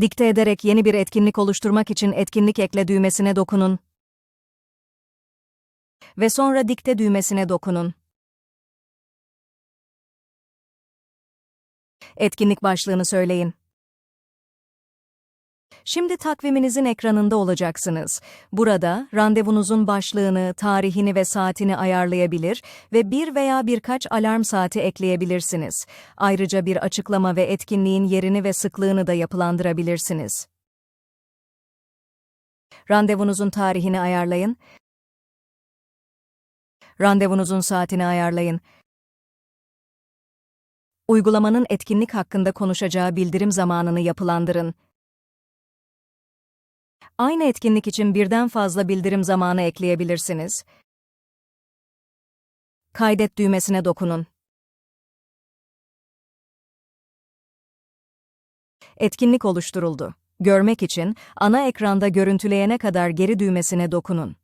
Dikte ederek yeni bir etkinlik oluşturmak için etkinlik ekle düğmesine dokunun. Ve sonra dikte düğmesine dokunun. Etkinlik başlığını söyleyin. Şimdi takviminizin ekranında olacaksınız. Burada randevunuzun başlığını, tarihini ve saatini ayarlayabilir ve bir veya birkaç alarm saati ekleyebilirsiniz. Ayrıca bir açıklama ve etkinliğin yerini ve sıklığını da yapılandırabilirsiniz. Randevunuzun tarihini ayarlayın. Randevunuzun saatini ayarlayın. Uygulamanın etkinlik hakkında konuşacağı bildirim zamanını yapılandırın. Aynı etkinlik için birden fazla bildirim zamanı ekleyebilirsiniz. Kaydet düğmesine dokunun. Etkinlik oluşturuldu. Görmek için ana ekranda görüntüleyene kadar geri düğmesine dokunun.